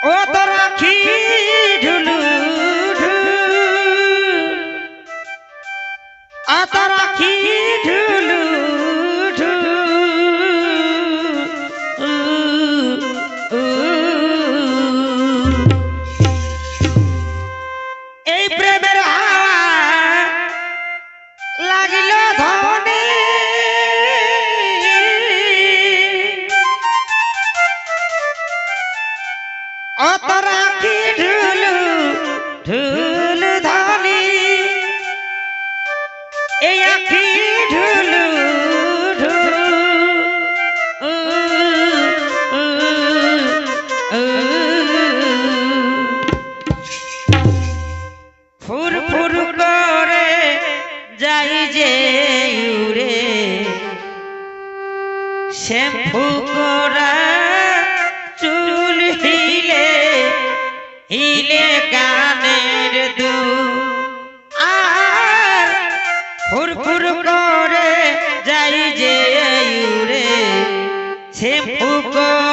ઓ તો રાખી ઢુલુ આ તો રાખી অত রাখি ঢুলু ঢুলু এই আখি ঢুলু। ফুর ফুর করে যাই যে উড়ে শ্যাম্পু করা হিলে কানের দু আর ফুর ফুর করে যাই যে উড়ে। সে করা